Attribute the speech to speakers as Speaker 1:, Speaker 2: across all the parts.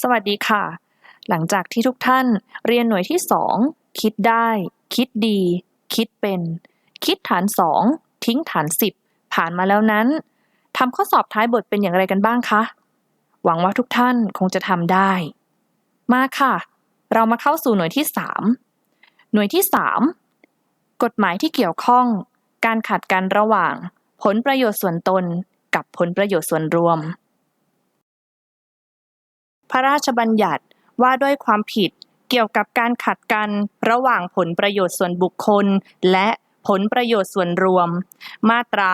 Speaker 1: สวัสดีค่ะ หลังจากที่ทุกท่านเรียนหน่วยที่ 2 คิดได้ คิดดี คิดเป็น คิดฐาน 2 ทิ้งฐาน 10 ผ่านมาแล้วนั้นทำข้อสอบท้ายบทเป็นอย่างไรกันบ้างคะ หวังว่าทุกท่านคงจะทำได้ มาค่ะ เรามาเข้าสู่หน่วยที่ 3 หน่วยที่ 3 กฎหมายที่เกี่ยวข้อง การขัดกันระหว่าง ผลประโยชน์ส่วนตน กับผลประโยชน์ส่วนรวม พระราชบัญญัติว่าด้วยความผิดเกี่ยวกับการขัดกันระหว่างผลประโยชน์ส่วนบุคคล และผลประโยชน์ส่วนรวม มาตรา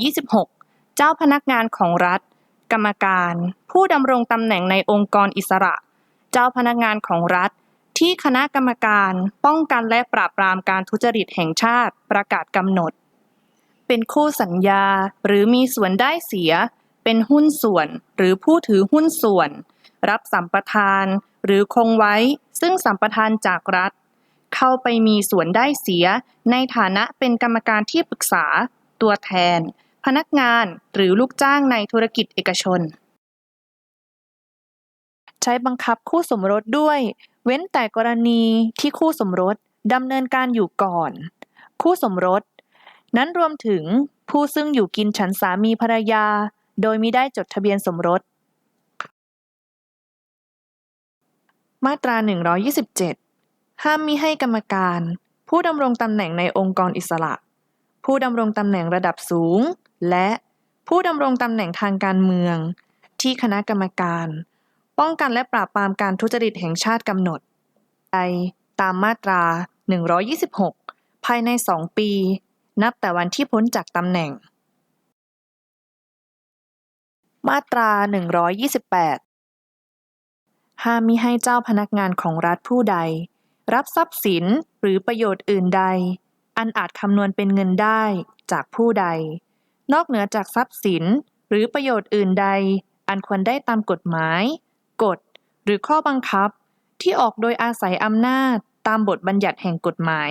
Speaker 1: 126 เจ้าพนักงานของรัฐ กรรมการ ผู้ดำรงตำแหน่งในองค์กรอิสระ เจ้าพนักงานของรัฐ ที่คณะกรรมการป้องกันและปราบปรามการทุจริตแห่งชาติประกาศกำหนด เป็นคู่สัญญาหรือมีส่วนได้เสีย เป็นหุ้นส่วนหรือผู้ถือหุ้นส่วน รับสัมปทาน หรือคงไว้ซึ่งสัมปทานจากรัฐ เข้าไปมีส่วนได้เสียในฐานะเป็นกรรมการที่ปรึกษา ตัวแทน พนักงานหรือลูกจ้างในธุรกิจเอกชน ใช้บังคับคู่สมรสด้วย เว้นแต่กรณีที่คู่สมรสดำเนินการอยู่ก่อน คู่สมรส นั้นรวมถึงผู้ซึ่งอยู่กินฉันสามีภรรยา โดยมิได้จดทะเบียนสมรส มาตรา 127 ห้ามมิให้กรรมการ ผู้ดำรงตำแหน่งในองค์กรอิสระ ผู้ดำรงตำแหน่งระดับสูง และผู้ดำรงตำแหน่งทางการเมือง ที่คณะกรรมการ ป้องกันและปราบปรามการทุจริตแห่งชาติกำหนดใดตามมาตรา 126 ภายใน 2 ปี นับแต่วันที่พ้นจากตำแหน่ง มาตรา 128 ห้ามมิให้เจ้าพนักงานของรัฐผู้ใด รับทรัพย์สินหรือประโยชน์อื่นใด อันอาจคำนวณเป็นเงินได้จากผู้ใด นอกเหนือจากทรัพย์สินหรือประโยชน์อื่นใด อันควรได้ตามกฎหมาย กฎ หรือข้อบังคับ ที่ออกโดยอาศัยอำนาจตามบทบัญญัติแห่งกฎหมาย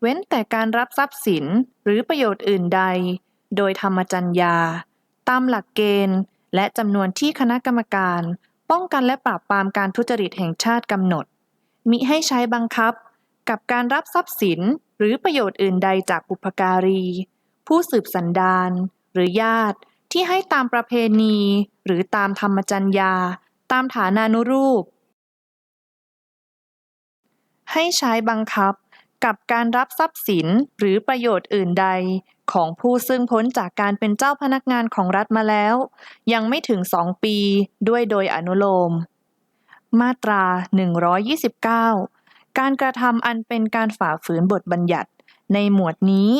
Speaker 1: เว้นแต่การรับทรัพย์สินหรือประโยชน์อื่นใด โดยธรรมจัญญา ตามหลักเกณฑ์ และจำนวนที่คณะกรรมการ ป้องกันและปราบปรามการทุจริตแห่งชาติกำหนด มิให้ใช้บังคับ กับการรับทรัพย์สินหรือประโยชน์อื่นใดจากบุพการี ผู้สืบสันดานหรือญาติที่ให้ตามประเพณี หรือตามธรรมจัญญา ตามฐานานุรูป ให้ใช้บังคับ กับการรับทรัพย์สินหรือประโยชน์อื่นใด ของผู้ซึ่งพ้นจากการเป็นเจ้าพนักงานของรัฐมาแล้ว ยังไม่ถึง2ปีด้วยโดยอนุโลม มาตรา 129 การกระทำอันเป็นการฝ่าฝืนบทบัญญัติ ในหมวดนี้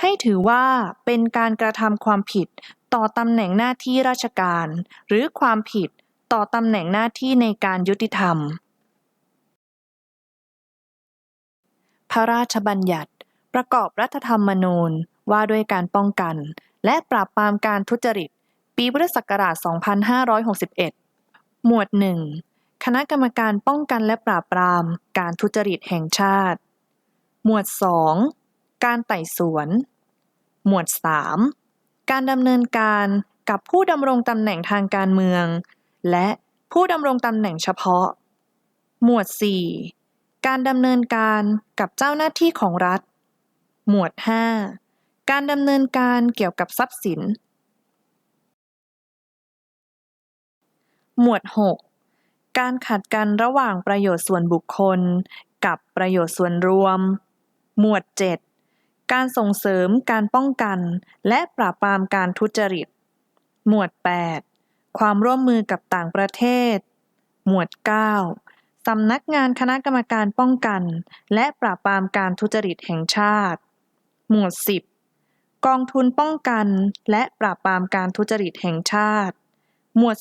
Speaker 1: ให้ถือว่าเป็นการกระทำความผิดต่อตำแหน่งหน้าที่ราชการ หรือความผิดต่อตำแหน่งหน้าที่ในการยุติธรรม พระราชบัญญัติ ประกอบรัฐธรรมนูญว่าด้วยการป้องกัน และปราบปรามการทุจริต ปีพุทธศักราช 2561 หมวด 1 คณะกรรมการป้องกันและปราบปรามการทุจริตแห่งชาติ หมวด 2 การไต่สวน หมวด 3 การดำเนินการกับผู้ดำรงตำแหน่งทางการเมือง และผู้ดำรงตำแหน่งเฉพาะ หมวด 4 การดำเนินการกับเจ้าหน้าที่ของรัฐ หมวด 5 การดำเนินการเกี่ยวกับทรัพย์สิน หมวด 6 การขัดกันระหว่างประโยชน์ส่วนบุคคล กับประโยชน์ส่วนรวม หมวด 7 การส่งเสริมการป้องกัน และปราบปรามการทุจริต หมวด 8 ความร่วมมือกับต่างประเทศ หมวด 9 สำนักงานคณะกรรมการป้องกัน และปราบปรามการทุจริตแห่งชาติ หมวด 10 กองทุนป้องกัน และปราบปรามการทุจริตแห่งชาติ หมวด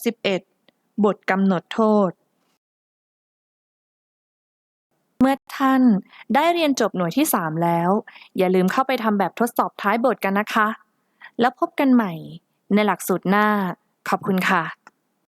Speaker 1: 11 บทกำหนดโทษ เมื่อท่านได้เรียนจบหน่วยที่ 3 แล้ว อย่าลืมเข้าไปทำแบบทดสอบท้ายบทกันนะคะ แล้วพบกันใหม่ในหลักสูตรหน้า ขอบคุณค่ะ